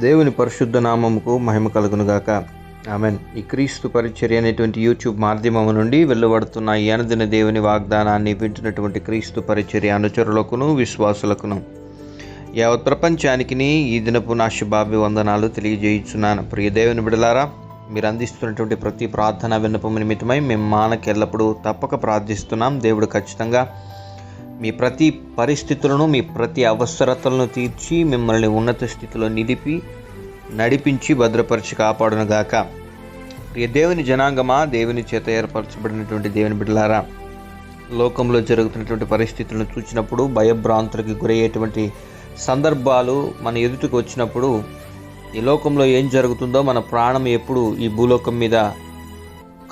దేవుని పరిశుద్ధ నామముకు మహిమ కలుగునుగాక ఆమెన్. ఈ క్రీస్తు పరిచర్య అనేటువంటి యూట్యూబ్ మాధ్యమము నుండి వెలువడుతున్న ఈ అనుదిన దేవుని వాగ్దానాన్ని వింటున్నటువంటి క్రీస్తు పరిచర్య అనుచరులకును విశ్వాసులకును. యావత్ ప్రపంచానికి ఈ దినపు నా శుభాభివందనాలు తెలియజేయుచున్నాను. ప్రియ దేవుని బిడలారా మీరు అందిస్తున్నటువంటి ప్రతి ప్రార్థన విన్నపము నిమిత్తమై మేము మానకెల్లప్పుడూ తప్పక ప్రార్థిస్తున్నాం. దేవుడు ఖచ్చితంగా మీ ప్రతి పరిస్థితులను మీ ప్రతి అవసరతలను తీర్చి మిమ్మల్ని ఉన్నత స్థితిలో నిలిపి నడిపించి భద్రపరిచి కాపాడునుగాక. ప్రియ దేవుని జనాంగమా దేవుని చేత ఏర్పరచబడినటువంటి దేవుని బిడ్డలారా లోకంలో జరుగుతున్నటువంటి పరిస్థితులను చూసినప్పుడు భయభ్రాంతులకు గురయ్యేటువంటి సందర్భాలు మన ఎదుటికి వచ్చినప్పుడు ఈ లోకంలో ఏం జరుగుతుందో మన ప్రాణం ఎప్పుడు ఈ భూలోకం మీద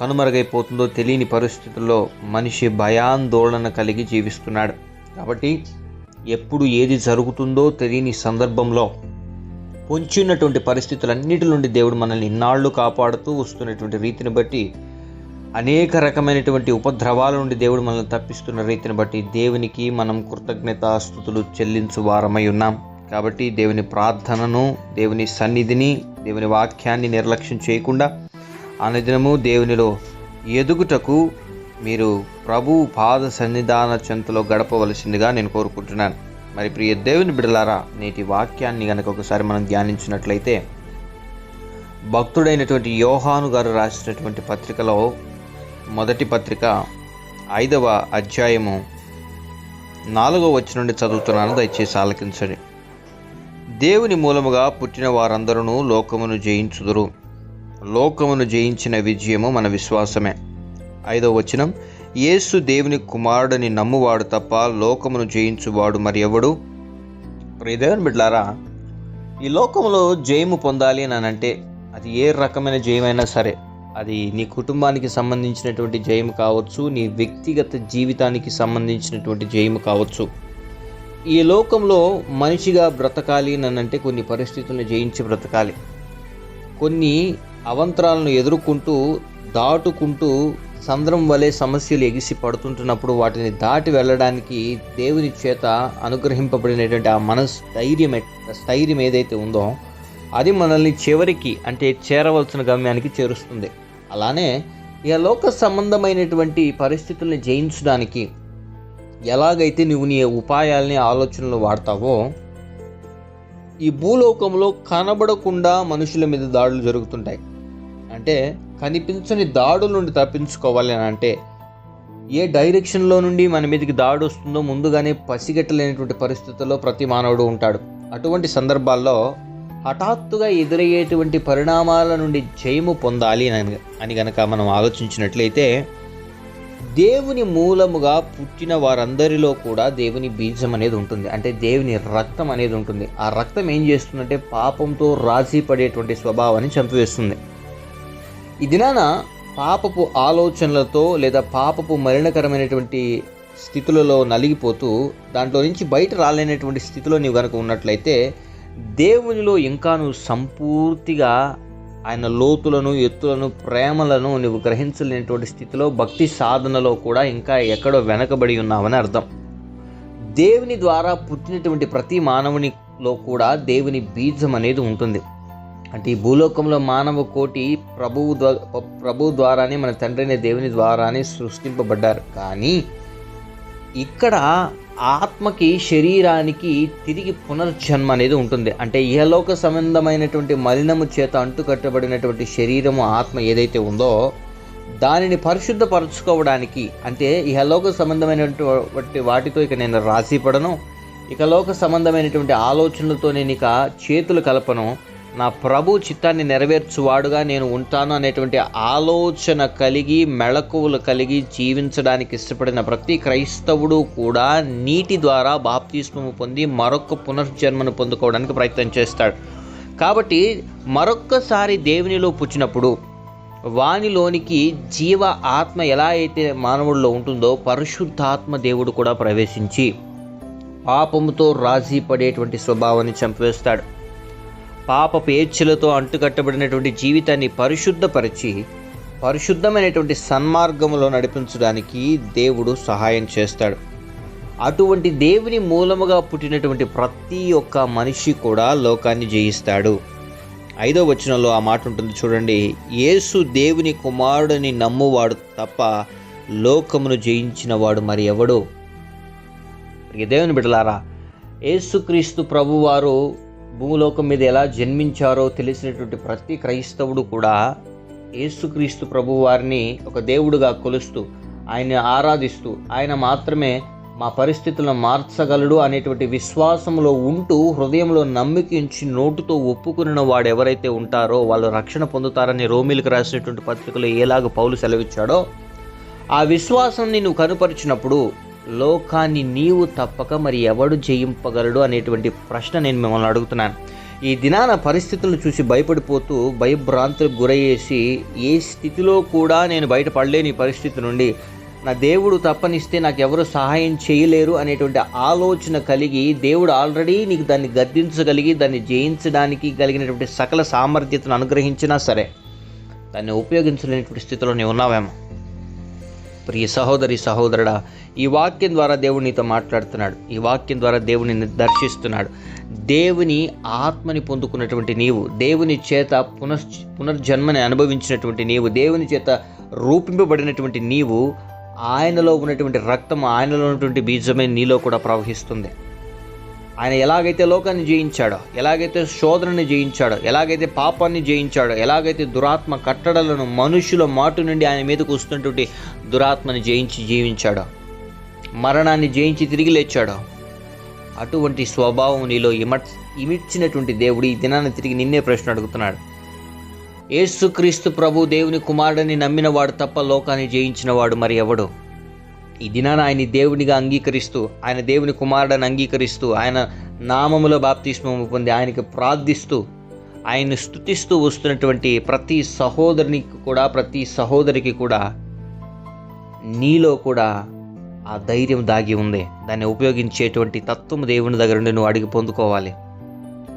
కనుమరుగైపోతుందో తెలియని పరిస్థితుల్లో మనిషి భయాందోళన కలిగి జీవిస్తున్నాడు. కాబట్టి ఎప్పుడు ఏది జరుగుతుందో తెలియని సందర్భంలో పొంచినటువంటి పరిస్థితులన్నిటి నుండి దేవుడు మనల్ని ఇన్నాళ్ళు కాపాడుతూ వస్తున్నటువంటి రీతిని బట్టి అనేక రకమైనటువంటి ఉపద్రవాల నుండి దేవుడు మనల్ని తప్పిస్తున్న రీతిని బట్టి దేవునికి మనం కృతజ్ఞతాస్థుతులు చెల్లించు వారమై ఉన్నాం. కాబట్టి దేవుని ప్రార్థనను దేవుని సన్నిధిని దేవుని వాక్యాన్ని నిర్లక్ష్యం చేయకుండా అనుదినము దేవునిలో ఎదుగుటకు మీరు ప్రభు పాద సన్నిధాన చెంతలో గడపవలసిందిగా నేను కోరుకుంటున్నాను. మరి ప్రియ దేవుని బిడలారా నేటి వాక్యాన్ని కనుక ఒకసారి మనం ధ్యానించినట్లయితే భక్తుడైనటువంటి యోహాను గారు రాసినటువంటి పత్రికలో మొదటి పత్రిక ఐదవ అధ్యాయము నాలుగవ వచ్చి నుండి చదువుతున్నాను దయచేసి ఆలకించండి. దేవుని మూలముగా పుట్టిన వారందరూ లోకమును జయించుదురు. లోకమును జయించిన విజయము మన విశ్వాసమే. ఐదో వచనం యేసు దేవుని కుమారుడని నమ్మువాడు తప్ప లోకమును జయించువాడు మరి ఎవడు? ప్రియదేవన్ బిడ్లారా ఈ లోకంలో జయము పొందాలి అని అంటే అది ఏ రకమైన జయమైనా సరే అది నీ కుటుంబానికి సంబంధించినటువంటి జయము కావచ్చు నీ వ్యక్తిగత జీవితానికి సంబంధించినటువంటి జయము కావచ్చు. ఈ లోకంలో మనిషిగా బ్రతకాలి అంటే కొన్ని పరిస్థితులను జయించి బ్రతకాలి. కొన్ని అవంతరాలను ఎదుర్కొంటూ దాటుకుంటూ సంద్రం వలె సమస్యలు ఎగిసి పడుతుంటున్నప్పుడు వాటిని దాటి వెళ్ళడానికి దేవుని చేత అనుగ్రహింపబడినటువంటి ఆ మనస్థైర్యం స్థైర్యం ఏదైతే ఉందో అది మనల్ని చివరికి అంటే చేరవలసిన గమ్యానికి చేరుస్తుంది. అలానే ఈ లోక సంబంధమైనటువంటి పరిస్థితుల్ని జయించడానికి ఎలాగైతే నువ్వు నీ ఉపాయాల్ని ఆలోచనలు వాడతావో ఈ భూలోకంలో కనబడకుండా మనుషుల మీద దాడులు జరుగుతుంటాయి. అంటే కనిపించని దాడుల నుండి తప్పించుకోవాలి అని అంటే ఏ డైరెక్షన్లో నుండి మన మీదకి దాడి వస్తుందో ముందుగానే పసిగట్టలేనటువంటి పరిస్థితుల్లో ప్రతి మానవుడు ఉంటాడు. అటువంటి సందర్భాల్లో హఠాత్తుగా ఎదురయ్యేటువంటి పరిణామాల నుండి జయము పొందాలి అని అని గనక మనం ఆలోచించినట్లయితే దేవుని మూలముగా పుట్టిన వారందరిలో కూడా దేవుని బీజం అనేది ఉంటుంది. అంటే దేవుని రక్తం అనేది ఉంటుంది. ఆ రక్తం ఏం చేస్తుందంటే పాపంతో రాజీ పడేటువంటి స్వభావాన్ని చంపివేస్తుంది. ఈ దినాన పాపపు ఆలోచనలతో లేదా పాపపు మరణకరమైనటువంటి స్థితులలో నలిగిపోతూ దాంట్లో నుంచి బయట రాలేనటువంటి స్థితిలో నీవు కనుక ఉన్నట్లయితే దేవునిలో ఇంకా నువ్వు సంపూర్తిగా ఆయన లోతులను ఎత్తులను ప్రేమలను నువ్వు గ్రహించలేనటువంటి స్థితిలో భక్తి సాధనలో కూడా ఇంకా ఎక్కడో వెనకబడి ఉన్నావని అర్థం. దేవుని ద్వారా పుట్టినటువంటి ప్రతి మానవునిలో కూడా దేవుని బీజం అనేది ఉంటుంది. అంటే ఈ భూలోకంలో మానవ కోటి ప్రభువు ప్రభు ద్వారానే మన తండ్రిని దేవుని ద్వారానే సృష్టింపబడ్డారు. కానీ ఇక్కడ ఆత్మకి శరీరానికి తిరిగి పునర్జన్మ అనేది ఉంటుంది. అంటే ఇహలోక సంబంధమైనటువంటి మలినము చేత అంటుకట్టబడినటువంటి శరీరము ఆత్మ ఏదైతే ఉందో దానిని పరిశుద్ధపరచుకోవడానికి అంటే ఇహలోక సంబంధమైనటువంటి వాటితో ఇక నేను రాసిపడను ఇక లోక సంబంధమైనటువంటి ఆలోచనలతో నేను ఇక చేతులు కలపను నా ప్రభు చిత్తాన్ని నెరవేర్చువాడుగా నేను ఉంటాను అనేటువంటి ఆలోచన కలిగి మెళకువలు కలిగి జీవించడానికి ఇష్టపడిన ప్రతి క్రైస్తవుడు కూడా నీటి ద్వారా బాప్తిస్మము పొంది మరొక పునర్జన్మను పొందుకోవడానికి ప్రయత్నం చేస్తాడు. కాబట్టి మరొక్కసారి దేవునిలో పుచ్చినప్పుడు వానిలోనికి జీవ ఆత్మ ఎలా అయితే మానవుడిలో ఉంటుందో పరిశుద్ధాత్మ దేవుడు కూడా ప్రవేశించి పాపముతో రాజీ పడేటువంటి స్వభావాన్ని చంపివేస్తాడు. పాప పేర్చులతో అంటుకట్టబడినటువంటి జీవితాన్ని పరిశుద్ధపరిచి పరిశుద్ధమైనటువంటి సన్మార్గంలో నడిపించడానికి దేవుడు సహాయం చేస్తాడు. అటువంటి దేవుని మూలముగా పుట్టినటువంటి ప్రతి ఒక్క మనిషి కూడా లోకాన్ని జయిస్తాడు. ఐదో వచనంలో ఆ మాట ఉంటుంది చూడండి యేసు దేవుని కుమారుడిని నమ్మువాడు తప్ప లోకమును జయించిన వాడు మరి ఎవడు? దేవుని బిడ్డలారా యేసుక్రీస్తు ప్రభువారు భూలోకం మీద ఎలా జన్మించారో తెలిసినటువంటి ప్రతి క్రైస్తవుడు కూడా యేసుక్రీస్తు ప్రభువారిని ఒక దేవుడుగా కొలుస్తూ ఆయన్ని ఆరాధిస్తూ ఆయన మాత్రమే మా పరిస్థితులను మార్చగలడు అనేటువంటి విశ్వాసంలో ఉంటూ హృదయంలో నమ్మికించి నోటుతో ఒప్పుకున్న వాడు ఎవరైతే ఉంటారో వాళ్ళు రక్షణ పొందుతారని రోమిలకు రాసినటువంటి పత్రికలో ఏలాగ పౌలు సెలవిచ్చాడో ఆ విశ్వాసాన్ని నువ్వు కనుపరిచినప్పుడు లోకాన్ని నీవు తప్పక మరి ఎవడు జయింపగలడు అనేటువంటి ప్రశ్న నేను మిమ్మల్ని అడుగుతున్నాను. ఈ దినాన పరిస్థితులను చూసి భయపడిపోతూ భయభ్రాంతులకు గురయ్యేసి ఏ స్థితిలో కూడా నేను బయటపడలేని పరిస్థితి నుండి నా దేవుడు తప్పనిస్తే నాకు ఎవరు సహాయం చేయలేరు అనేటువంటి ఆలోచన కలిగి దేవుడు ఆల్రెడీ నీకు దాన్ని గద్దించగలిగి దాన్ని జయించడానికి కలిగినటువంటి సకల సామర్థ్యతను అనుగ్రహించినా సరే దాన్ని ఉపయోగించలేనటువంటి స్థితిలో నీవు ఉన్నావేమో. ప్రియ సహోదరి సహోదరుడా ఈ వాక్యం ద్వారా దేవుడు నీతో మాట్లాడుతున్నాడు. ఈ వాక్యం ద్వారా దేవుని దర్శిస్తున్నాడు. దేవుని ఆత్మని పొందుకున్నటువంటి నీవు దేవుని చేత పునః పునర్జన్మని అనుభవించినటువంటి నీవు దేవుని చేత రూపింపబడినటువంటి నీవు ఆయనలో ఉన్నటువంటి రక్తం ఆయనలో ఉన్నటువంటి బీజమే నీలో కూడా ప్రవహిస్తుంది. ఆయన ఎలాగైతే లోకాన్ని జయించాడో ఎలాగైతే శోధనని జయించాడో ఎలాగైతే పాపాన్ని జయించాడో ఎలాగైతే దురాత్మ కట్టడలను మనుషుల మాటు నుండి ఆయన మీదకు వస్తున్నటువంటి దురాత్మని జయించి జీవించాడో మరణాన్ని జయించి తిరిగి లేచాడో అటువంటి స్వభావం నీలో ఇమట్ ఇమిడ్చినటువంటి దేవుడు ఈ దినాన్ని తిరిగి నిన్నే ప్రశ్న అడుగుతున్నాడు. ఏసుక్రీస్తు ప్రభు దేవుని కుమారుడని నమ్మినవాడు తప్ప లోకాన్ని జయించినవాడు మరి ఎవడు? ఈ దినాన ఆయన దేవునిగా అంగీకరిస్తూ ఆయన దేవుని కుమారుడని అంగీకరిస్తూ ఆయన నామములో బాప్తిస్మము పొంది ఆయనకి ప్రార్థిస్తూ ఆయన్ని స్థుతిస్తూ వస్తున్నటువంటి ప్రతి సహోదరునికి కూడా ప్రతి సహోదరికి కూడా నీలో కూడా ఆ ధైర్యం దాగి ఉంది. దాన్ని ఉపయోగించేటువంటి తత్వం దేవుని దగ్గర నుండి నువ్వు అడిగి పొందుకోవాలి.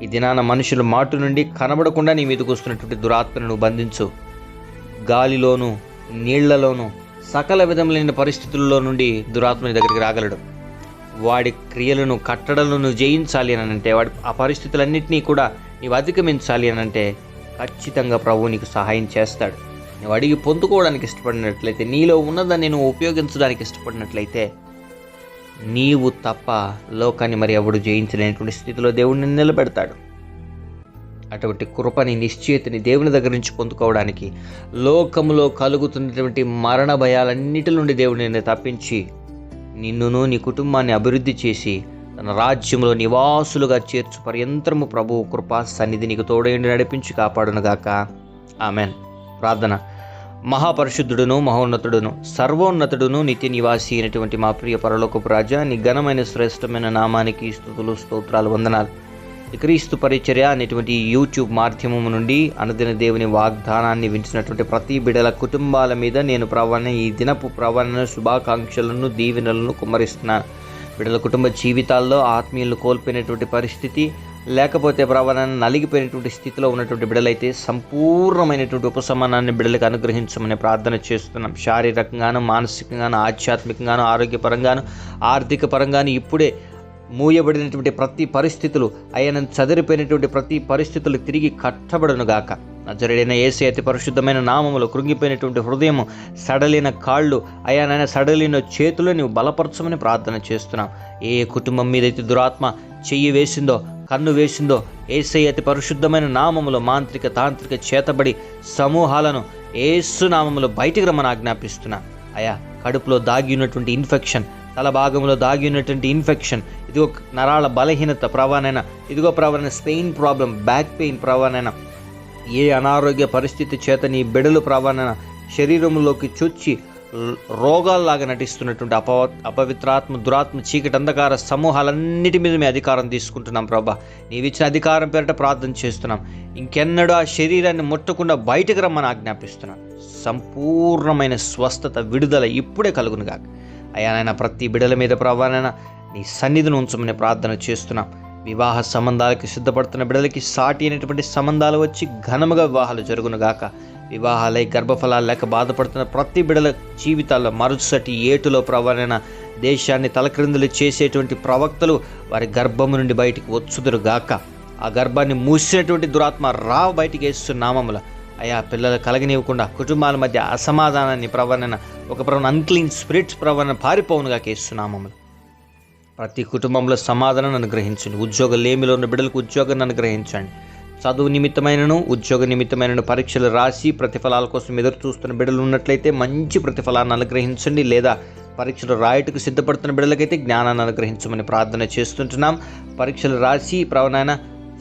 ఈ దినాన మనుషుల మాటు నుండి కనబడకుండా నీ మీదకు వస్తున్నటువంటి దురాత్మను నువ్వు బంధించు. గాలిలోను నీళ్ళలోనూ సకల విధములైన పరిస్థితుల్లో నుండి దురాత్మని దగ్గరికి రాగలడు. వాడి క్రియలను కట్టడలను జయించాలి అని అంటే వాడి ఆ పరిస్థితులన్నింటినీ కూడా నీవు అధిగమించాలి అని అంటే ఖచ్చితంగా ప్రభువు నీకు సహాయం చేస్తాడు. నువ్వు అడిగి పొందుకోవడానికి ఇష్టపడినట్లయితే నీలో ఉన్నదాన్ని నువ్వు ఉపయోగించడానికి ఇష్టపడినట్లయితే నీవు తప్ప లోకాన్ని మరి ఎవడు జయించలేనటువంటి స్థితిలో దేవుడిని నిలబెడతాడు. అటువంటి కృపని నిశ్చయితని దేవుని దగ్గర నుంచి పొందుకోవడానికి లోకములో కలుగుతున్నటువంటి మరణ భయాలన్నిటి నుండి దేవుని నిన్ను తప్పించి నిన్నును నీ కుటుంబాన్ని అభివృద్ధి చేసి తన రాజ్యంలో నివాసులుగా చేర్చు పర్యంతరము ప్రభువు కృపా సన్నిధి నీకు తోడేండి నడిపించి కాపాడునుగాక. ఆమెన్. ప్రార్థన. మహాపరిశుద్ధుడును మహోన్నతుడును సర్వోన్నతుడును నిత్య నివాసి అయినటువంటి మా ప్రియ పరలోకపు రాజా నీ ఘనమైన శ్రేష్టమైన నామానికి స్థుతులు స్తోత్రాలు వందనాలు. క్రీస్తు పరిచర్య అనేటువంటి యూట్యూబ్ మాధ్యమం నుండి అనుదిన దేవుని వాగ్దానాన్ని వింటున్నటువంటి ప్రతి బిడల కుటుంబాల మీద నేను ప్రవణ ఈ దినపు ప్రవణ శుభాకాంక్షలను దీవెనలను కుమ్మరిస్తున్నాను బిడల కుటుంబ జీవితాల్లో ఆత్మీయులను కోల్పోయినటువంటి పరిస్థితి లేకపోతే ప్రవణాన్ని నలిగిపోయినటువంటి స్థితిలో ఉన్నటువంటి బిడలైతే సంపూర్ణమైనటువంటి ఉపశమనాన్ని బిడలకు అనుగ్రహించమని ప్రార్థన చేస్తున్నాం. శారీరకంగాను మానసికంగాను ఆధ్యాత్మికంగాను ఆరోగ్యపరంగాను ఆర్థిక పరంగాను ఇప్పుడే మూయబడినటువంటి ప్రతి పరిస్థితులు ఆయన చదిరిపోయినటువంటి ప్రతి పరిస్థితులు తిరిగి కట్టబడును గాక. నజరుడైన ఏసే అతి పరిశుద్ధమైన నామములు కృంగిపోయినటువంటి హృదయము సడలిన కాళ్ళు అయ్యానైనా సడలిన చేతులు నీవు బలపరచమని ప్రార్థన చేస్తున్నాం. ఏ కుటుంబం మీద అయితే దురాత్మ చెయ్యి వేసిందో కన్ను వేసిందో ఏసై అతి పరిశుద్ధమైన నామములో మాంత్రిక తాంత్రిక చేతబడి సమూహాలను ఏసు నామములు బయటికి రమ్మని ఆజ్ఞాపిస్తున్నా. అయా కడుపులో దాగి ఉన్నటువంటి ఇన్ఫెక్షన్ తల భాగంలో దాగి ఉన్నటువంటి ఇన్ఫెక్షన్ ఇదిగో నరాల బలహీనత ప్రవాణైనా ఇదిగో ప్రవాణ స్పెయిన్ ప్రాబ్లం బ్యాక్ పెయిన్ ప్రవాణైనా ఏ అనారోగ్య పరిస్థితి చేత నీ బిడలు ప్రవాణన శరీరంలోకి చొచ్చి రోగాల్లాగా నటిస్తున్నటువంటి అపవ అపవిత్రాత్మ దురాత్మ చీకటి అంధకార సమూహాలన్నిటి మీద మేము అధికారం తీసుకుంటున్నాం ప్రభా. నీవిచ్చిన అధికారం పేరిట ప్రార్థన చేస్తున్నాం. ఇంకెన్నడూ ఆ శరీరాన్ని ముట్టకుండా బయటకు రమ్మని ఆజ్ఞాపిస్తున్నాం. సంపూర్ణమైన స్వస్థత విడుదల ఇప్పుడే కలుగునుగాక. అయ్యా నాయన ప్రతి బిడల మీద ప్రభానైనా నీ సన్నిధిని ఉంచమని ప్రార్థన చేస్తున్నాం. వివాహ సంబంధాలకి సిద్ధపడుతున్న బిడలకి సాటి అయినటువంటి సంబంధాలు వచ్చి ఘనముగా వివాహాలు జరుగునుగాక వివాహాలై గర్భఫలాలు లేక బాధపడుతున్న ప్రతి బిడల జీవితాల్లో మరుసటి ఏటులో ప్రవణన దేశాన్ని తలక్రిందులు చేసేటువంటి ప్రవక్తలు వారి గర్భము నుండి బయటికి వచ్చుదురుగాక ఆ గర్భాన్ని మూసినటువంటి దురాత్మ రా బయటికి వేస్తున్నామముల అయ్యా పిల్లలు కలగనివ్వకుండా కుటుంబాల మధ్య అసమాధానాన్ని ప్రవర్ణన ఒక ప్రవణ అన్క్లీన్ స్పిరిట్స్ ప్రవర్ణన పారిపోవునుగా కేస్తున్నామములు ప్రతి కుటుంబంలో సమాధానం అనుగ్రహించండి ఉద్యోగ లేమిలో ఉన్న బిడ్డలకు ఉద్యోగాన్ని అనుగ్రహించండి. చదువు నిమిత్తమైనను ఉద్యోగ నిమిత్తమైనను పరీక్షలు రాసి ప్రతిఫలాల కోసం ఎదురు చూస్తున్న బిడ్డలు ఉన్నట్లయితే మంచి ప్రతిఫలాన్ని అనుగ్రహించండి. లేదా పరీక్షలు రాయటకు సిద్ధపడుతున్న బిడ్డలకైతే జ్ఞానాన్ని అనుగ్రహించమని ప్రార్థన చేస్తుంటున్నాం. పరీక్షలు రాసి ప్రవణాయన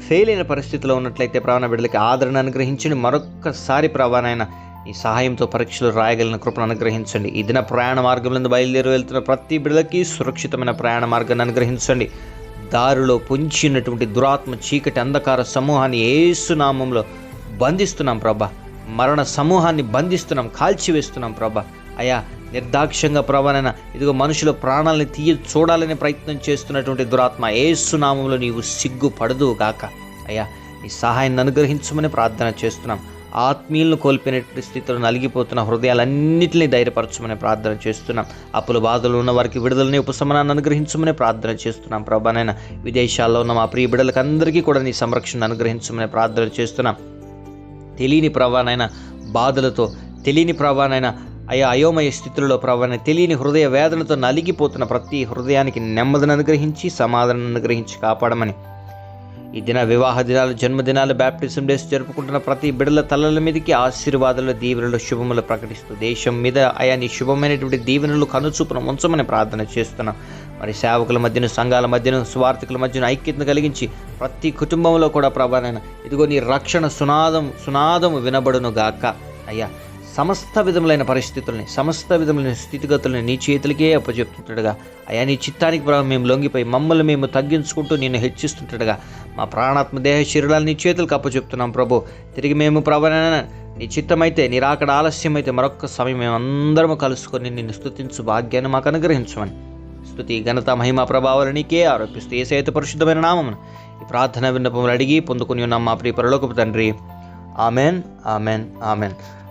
ఫెయిల్ అయిన పరిస్థితిలో ఉన్నట్లయితే ప్రవణ బిడ్డలకి ఆదరణ అనుగ్రహించండి. మరొక్కసారి అయిన ఈ సహాయంతో పరీక్షలు రాయగలిగిన కృపను అనుగ్రహించండి. ఈ దిన ప్రయాణ మార్గంలో బయలుదేరి వెళ్తున్న ప్రతి బిడ్డలకి సురక్షితమైన ప్రయాణ మార్గాన్ని అనుగ్రహించండి. దారిలో పుంచినటువంటి దురాత్మ చీకటి అంధకార సమూహాన్ని ఏసునామంలో బంధిస్తున్నాం ప్రభా. మరణ సమూహాన్ని బంధిస్తున్నాం కాల్చివేస్తున్నాం ప్రభా. అయా నిర్దాక్ష్యంగా ప్రవణన ఇదిగో మనుషుల ప్రాణాలని తీయ చూడాలనే ప్రయత్నం చేస్తున్నటువంటి దురాత్మ ఏసునామంలో నీవు సిగ్గుపడదు గాక. అయ్యా నీ సహాయాన్ని అనుగ్రహించమని ప్రార్థన చేస్తున్నాం. ఆత్మీయులను కోల్పోయినటువంటి స్థితిలో నలిగిపోతున్న హృదయాలన్నింటినీ ధైర్యపరచమని ప్రార్థన చేస్తున్నాం. అప్పుల బాధలు ఉన్న వారికి విడుదలని ఉపశమనాన్ని అనుగ్రహించమని ప్రార్థన చేస్తున్నాం. ప్రభానైనా విదేశాల్లో ఉన్న మా ప్రియ బిడ్డలకు అందరికీ కూడా నీ సంరక్షణ అనుగ్రహించమని ప్రార్థన చేస్తున్నాం. తెలియని ప్రభానైనా బాధలతో తెలియని ప్రభానైనా అయా అయోమయ స్థితులలో ప్రభాన తెలియని హృదయ వేదనతో నలిగిపోతున్న ప్రతి హృదయానికి నెమ్మదిని అనుగ్రహించి సమాధానం అనుగ్రహించి కాపాడమని. ఈ దిన వివాహ దినాలు జన్మదినాలు బ్యాప్టిజం డేస్ జరుపుకుంటున్న ప్రతి బిడల తలల మీదకి ఆశీర్వాదాలు దీవెనలు శుభములు ప్రకటిస్తూ దేశం మీద ఆయా నీ శుభమైనటువంటి దీవెనలు కనుచూపున ఉంచమని ప్రార్థన చేస్తున్నాం. మరి సేవకుల మధ్యన సంఘాల మధ్యన స్వార్థికుల మధ్యన ఐక్యతను కలిగించి ప్రతి కుటుంబంలో కూడా ప్రభానైన ఇదిగో నీ రక్షణ సునాదం సునాదము వినబడును గాక. అయ్యా సమస్త విధములైన పరిస్థితుల్ని సమస్త విధములైన స్థితిగతుల్ని నీ చేతులకే అప్పచెప్తుంటాడుగా. అయా నీ చిత్తానికి ప్రభావం మేము లొంగిపోయి మమ్మల్ని మేము తగ్గించుకుంటూ నిన్ను హెచ్చిస్తుంటాడుగా. మా ప్రాణాత్మ దేహ శరీరాలు నీ చేతులకు అప్పచెప్తున్నాం ప్రభు. తిరిగి మేము ప్రభాన నీ చిత్తమైతే నీ రాకడ ఆలస్యమైతే మరొక్క సమయం మేము అందరము కలుసుకొని నిన్ను స్థుతించు భాగ్యాన్ని మాకు అనుగ్రహించమని. స్థుతి ఘనత మహిమ ప్రభావాలు నీకే ఆరోపిస్తూ ఏ పరిశుద్ధమైన నామమును ఈ ప్రార్థన విన్నపములు అడిగి పొందుకుని ఉన్నాం మా ప్రియ పరలోకపు తండ్రి. Amen amen amen.